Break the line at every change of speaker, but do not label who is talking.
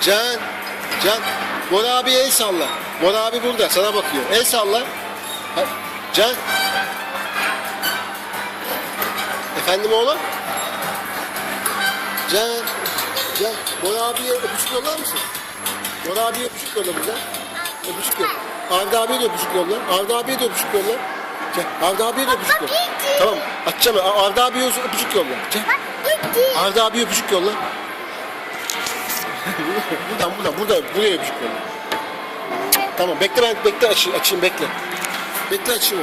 John? Can, Bora abi el salla. Bora abi burada, sana bakıyor. El salla. Ha, Can. Efendim oğlum? Can, Can, Bora abiye öpücük yollar mısın? Bora abiye öpücük yolla bize. Öpücük yolla. Arda abiye de öpücük yolla. Arda abiye de öpücük yolla. Can, Arda abiye de öpücük yolla. Tamam, açacağım. A- Arda abiye öpücük yolla.
Gitti.
Arda abiye öpücük yolla. Buradan buradan buradan buraya öpücük yolla. Tamam bekle ben bekle açayım, açayım bekle. Bekle açayım.